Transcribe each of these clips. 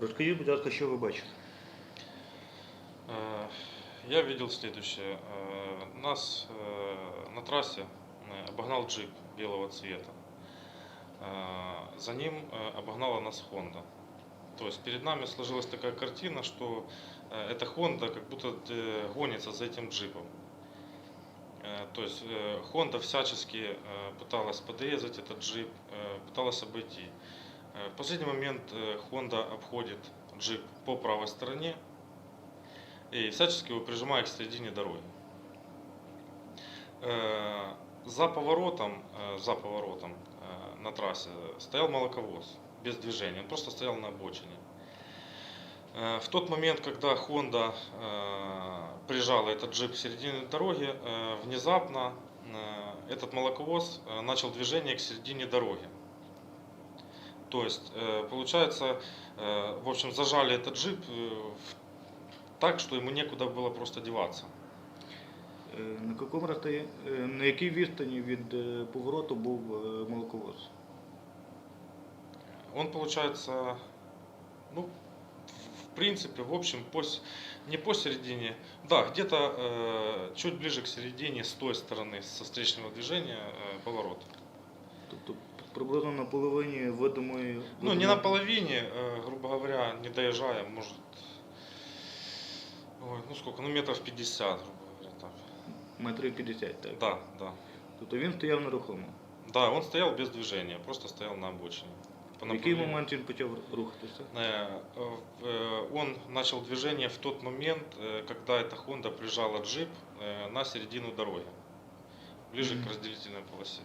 Розкажіть, будь ласка, що ви бачите? Я видел следующее. Э, Нас э, на трассе э, обогнал джип белого цвета. За ним обогнала нас Honda. То есть перед нами сложилась такая картина, что эта Honda как будто гонится за этим джипом. То есть Honda всячески пыталась подрезать этот джип, пыталась обойти. Э, В последний момент э, Honda обходит джип по правой стороне, и всячески его прижимая к середине дороги. Э, За поворотом, за поворотом на трассе стоял молоковоз без движения, он просто стоял на обочине. В тот момент, когда Honda прижала этот джип к середине дороги, внезапно этот молоковоз начал движение к середине дороги. То есть, э, получается, э, в общем, зажали этот джип э, в так, что ему некуда было просто деваться. Е, На якому розстоя- е, на якій відстані від е, повороту був е, молоковоз? Он, получается, ну, в принципе, в общем, по, с- не посередине, да, где-то э, чуть ближе к середине с той стороны, со встречного движения, э, поворот. Тобто приблизно на половині видимої. Ну, не на половине, э, грубо говоря, не доезжая, может, ой, ну сколько, ну метров 50, грубо говоря, так. Метрів 50, так? Да, да. Тобто він стояв нерухомо. Да, он стоял без движения, просто стоял на обочине. По В який направлению. момент він почав рухатися? Э, э, Он начал движение в тот момент, э, когда эта Honda прижала джип э, на середину дороги, ближе Мгм. к разделительной полосе.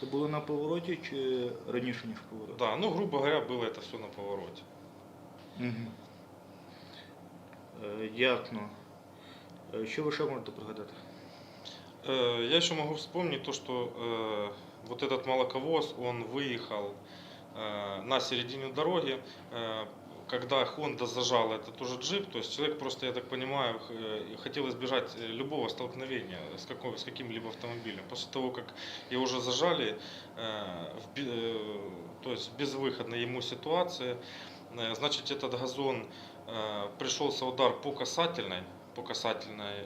Це було на повороті чи раніше, ніж поворот? Да, ну, грубо говоря, было это все на повороте. Угу. Е, ясно. Е, Що ви ще можете пригадати? Э, Я еще могу вспомнить то, что э, вот этот молоковоз, он выехал э, на середину дороги, э, когда Honda зажала этот уже джип, то есть человек просто, я так понимаю, э, хотел избежать э, любого столкновения с, какой, с каким-либо автомобилем. После того, как его уже зажали, э, то есть в безвыходной ему ситуации, э, значит этот газон пришелся удар по касательной, по касательной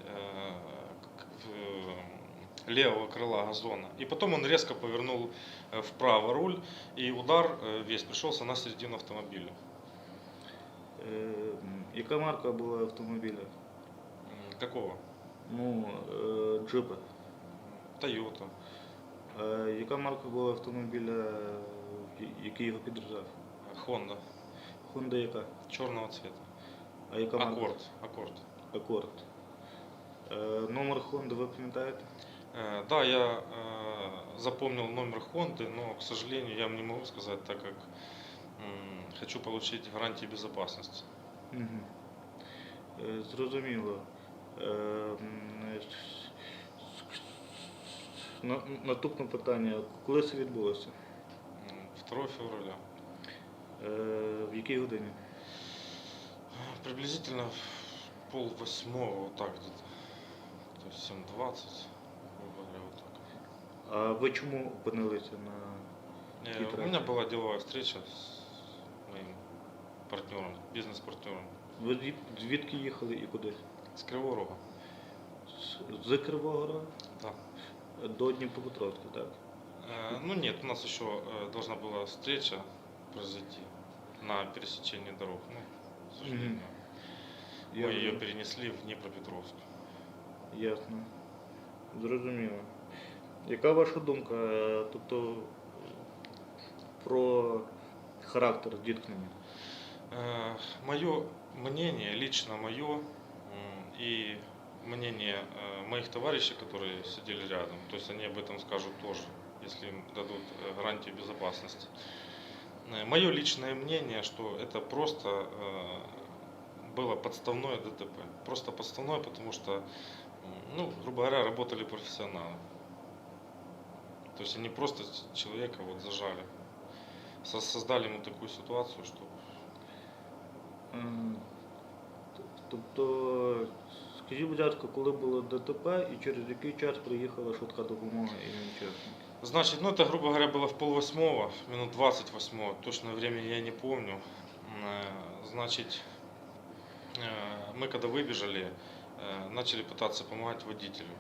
левого крыла газона. И потом он резко повернул вправо руль, и удар весь пришелся на середину автомобиля. Е, Яка марка була автомобіля? Какого? Ну, е, джипа. Тойота. А яка марка була автомобіля, е, який його підрізав? Honda. Honda яка? Черного цвета. А яка марка? Аккорд. Аккорд. Акорд. Е, Номер Honda ви пам'ятаєте? Э, Да, я э, запомнил номер Honda, но, к сожалению, я вам не могу сказать, так как хочу отримати гарантії безпечності. Угу. Е, зрозуміло. Е, наступне питання. Коли це відбулося? 2 февраля. Е, в якій годині? Приблизительно в пол восьмого, отак десь. Тобто 7.20, говоря, отак. А ви чому опинилися на... У мене була ділова зустріча з партнером, бизнес-партнером ви звід- звідки їхали і куди? с Кривого Рога. З- З Кривого Рогу Да. до Дніпропетровська, так? Э, Ну нет, у нас еще э, должна была встреча произойти на пересечении дорог. Ну, к сожалению, Я мы ее розумію. перенесли в Днепропетровск. Ясно. Зрозуміло. Яка ваша думка? е, Тобто про характер зіткнення? Мое мнение, лично мое, и мнение э, моих товарищей, которые сидели рядом, то есть они об этом скажут тоже, если им дадут э, гарантию безопасности. Мое личное мнение, что это просто э, было подставное ДТП. Просто подставное, потому что, ну, грубо говоря, работали профессионалы. То есть они просто человека вот зажали. Со- Создали ему такую ситуацию, что Тобто, скажіть, будь ласка, коли було ДТП і через який час приїхала швидка допомога і учасники? Значит, ну это, грубо говоря, было в полвосьмого, минут 28, точное время я не помню. Э, Значит, э, мы когда выбежали, э, начали пытаться помогать водителю.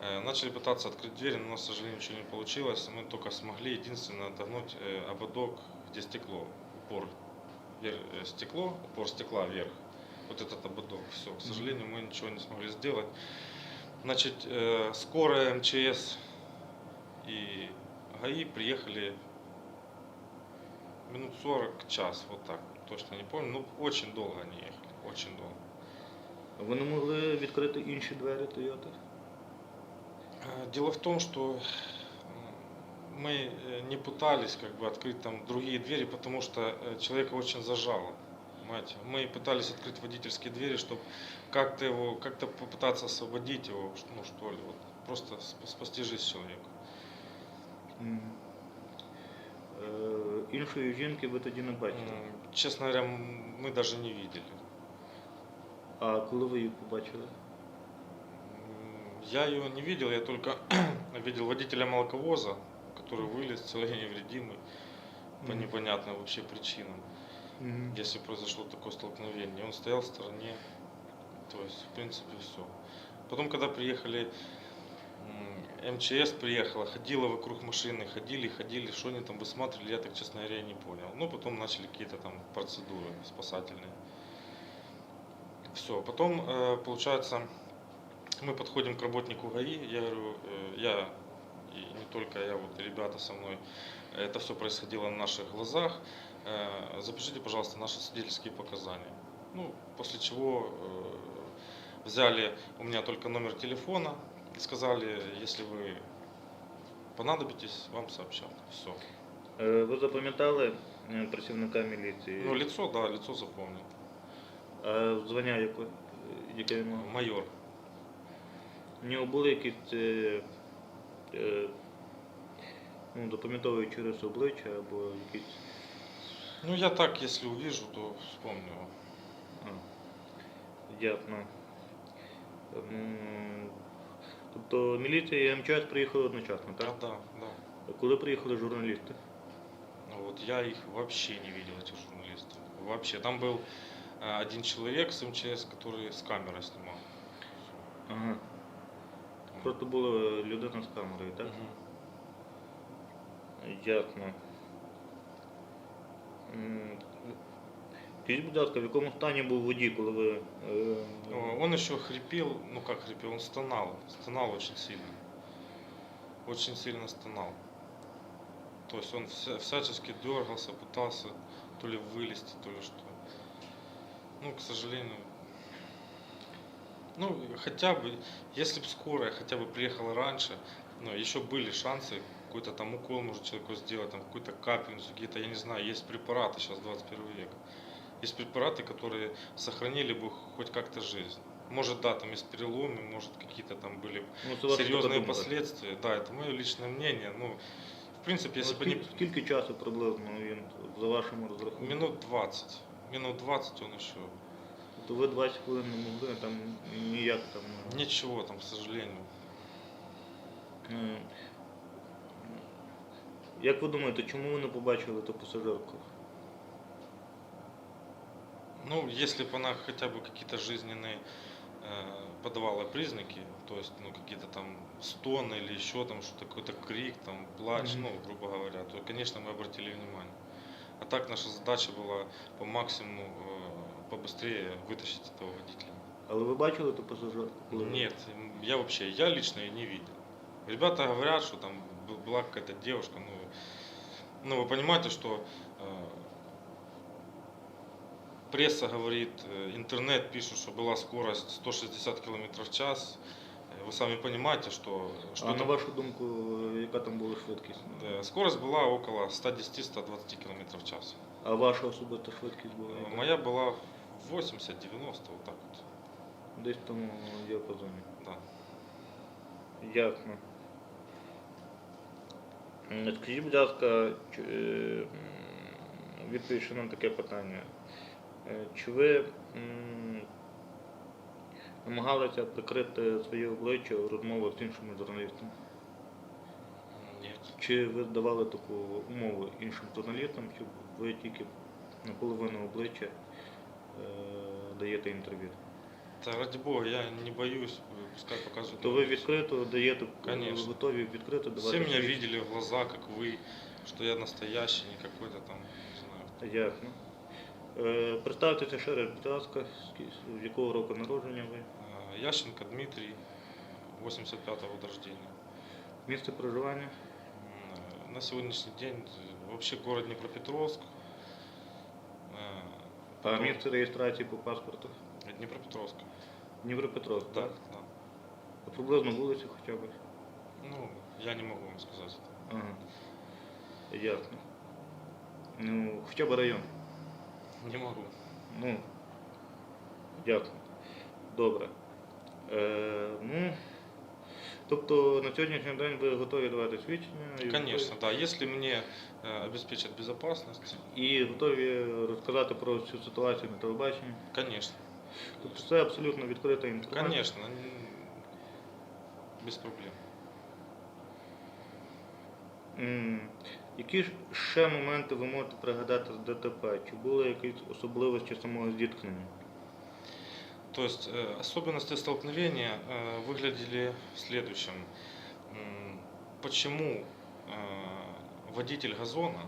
Э, Начали пытаться открыть дверь, но, у нас, к сожалению, ничего не получилось. Мы только смогли единственное отогнуть э, ободок, где стекло, упор вер- э, стекло, упор стекла вверх. Вот этот ободок. Все, к сожалению, мы ничего не смогли сделать. Значит, э, скорая МЧС и ГАИ приехали минут 40, час, вот так. Точно не помню. Ну, очень долго они ехали, очень долго. Ви не могли відкрити інші двері Тойоти? Э, Дело в том, что м, мы э, не пытались как бы открыть там другие двери, потому что э, человека очень зажало. Понимаете? Мы пытались открыть водительские двери, чтобы как-то его, как-то попытаться освободить его, ш- ну что ли, вот, просто сп- спасти жизнь человеку. Мгм. Е, Іншої жінки ви тоді не бачили. М, Честно говоря, м, мы даже не видели. А коли ви її побачили? М, Я ее не видел, я только видел водителя молоковоза, который вылез целый невредимый по непонятным вообще причинам. Мгм. если произошло такое столкновение. Он стоял в стороне, то есть, в принципе, все. Потом, когда приехали, МЧС приехала, ходила вокруг машины, ходили, ходили, что они там высматривали, я так, честно говоря, не понял. Ну, потом начали какие-то там процедуры спасательные. Все, потом, э, получается, мы подходим к работнику ГАИ, я говорю, э, я и не только я, вот и ребята со мной, это все происходило на наших глазах. Э, Запишите, пожалуйста, наши свидетельские показания. Ну, после чего э, взяли у меня только номер телефона и сказали, если вы понадобитесь, вам сообщат. Все. Е, Ви запам'ятали е, працівника міліції? Ну, лицо, да, лицо запомнил. А звання яке, яке він мав? Майор. У нього були якісь е, е, ну, запам'ятовуючі риси обличчя або якісь. Ну, я так, если увижу, то вспомню. А, ясно. М, Тобто міліція і МЧС приїхали одночасно, Да, так? да, да. А Коли приїхали журналісти? Ну, Вот я их вообще не видел, этих журналистов. Вообще. Там был э, один человек с МЧС, который с камерой снимал. Ага. Просто була людина з камерою, так? Мгм. Ясно. М, Скажіть, будь ласка, в якому стані був водій, коли ви. е, Э, Он еще хрипел, ну как хрипел, он стонал, стонал очень сильно. Очень сильно стонал. То есть он вся- всячески дергался, пытался то ли вылезти, то ли что. Ну, к сожалению. Ну, хотя бы, если бы скорая хотя бы приехала раньше, ну, еще были шансы, какой-то там укол может человеку сделать, там какую-то капельницу, какие-то, я не знаю, есть препараты сейчас 21 век. Есть препараты, которые сохранили бы хоть как-то жизнь. Может, да, там есть переломы, может, какие-то там были ну, це ваша така серьезные думка. последствия. Да, это мое личное мнение. Ну, в принципе, если Ну, бы не скільки, скільки часу приблизно він за вашими розрахунками? минут 20, минут 20 он еще. То ви 20 хвилин не могли, там ніяк там. е, Ничего там, к сожалению. е, Як ви думаєте, чому ви не побачили ту пасажирку? Ну, если бы она хотя бы какие-то жизненные э, подавала признаки, то есть, ну, какие-то там стоны или еще там что-то, какой-то крик, там, плач, Мгм. ну, грубо говоря, то, конечно, мы обратили внимание. А так наша задача была по максимуму э, побыстрее вытащить этого водителя. Але ви бачили ту пасажирку? коли ви- Нет, я вообще, я лично ее не видел. Ребята говорят, что там б- была какая-то девушка, ну, ну вы понимаете, что э, пресса говорит, э, интернет пишет, что была скорость 160 км в час. Э, Вы сами понимаете, что, что А на это- вашу думку, яка там була швидкість? э, скорость была около 110-120 км в час. А ваша особиста швидкість була? Яка? Моя была 80-90, вот так вот. Десь в тому діапазоні. Да. Ясно. М, Скажіть, будь ласка, чи- е, м, відповідь на таке питання. Е, Чи ви м, намагалися прикрити своє обличчя у розмовах з іншими журналістами? Нет. Чи ви давали таку умову іншим журналістам, щоб ви тільки наполовину обличчя е, даєте інтерв'ю. Да ради бога, я не боюсь, пускай показывают. То ви відкрито даєте, Конечно. ви готові відкрито давати. Все меня свідчення? видели в глаза, как вы, что я настоящий, не какой-то там, не знаю. Ясно. Е, представтеся ще раз, будь ласка, з- з якого року народження ви? Э, Ященко Дмитрий, 85-го года рождения. Місце проживання? М, э, На сегодняшний день э, вообще город Днепропетровск. Э, А потом- місце реєстрації по паспорту? Днепропетровск. Дніпропетровськ, Да, так? да. А приблизно вулицю хоча б? Ну, я не могу вам сказать. Ага. Ясно. Ну, хоча б район. Не могу. Ну, ясно. Добре. Е, ну, Тобто на сьогоднішній день ви готові давати свідчення? і Конечно, да. Если мне э, обеспечат І готові розказати про цю ситуацію на телебаченні? конечно. Тобто це абсолютно відкрита інформація. Н- без проблем. Які ще моменти ви можете пригадати з ДТП? Чи були якісь особливості самого зіткнення? То есть э, особенности столкновения э, выглядели в следующем. М, Почему э, водитель газона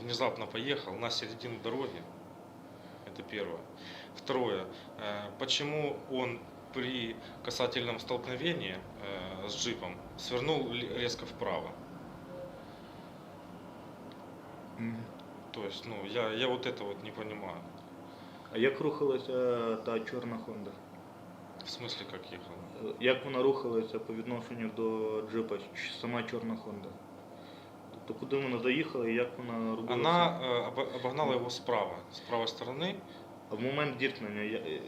внезапно поехал на середину дороги? Это первое. Второе. Почему он при касательном столкновении с джипом свернул резко вправо? То есть, ну, я, я вот это вот не понимаю. А як рухалася та чорна Хонда? В смысле, как ехал? Е, Як вона рухалася по відношенню до джипа, ч- сама чорна Хонда? Тобто куди вона заїхала і як вона робила? Она це? э, обо- обогнала его справа, с правой стороны. А в момент зіткнення, я- е,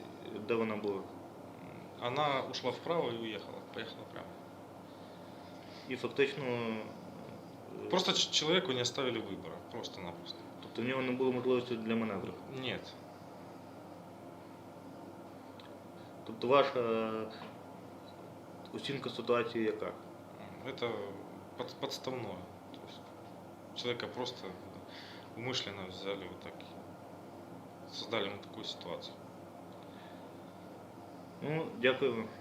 де вона була? Она ушла вправо и уехала, поехала прямо. І фактично. е, Просто ч- человеку не оставили выбора, просто-напросто. Тобто в нього не було можливості для маневру. Нет. Тобто ваша е, оцінка ситуації яка? М, Это под- подставное. То есть человека просто умышленно взяли вот так и создали ему такую ситуацию. Ну, дякую вам. Спасибо.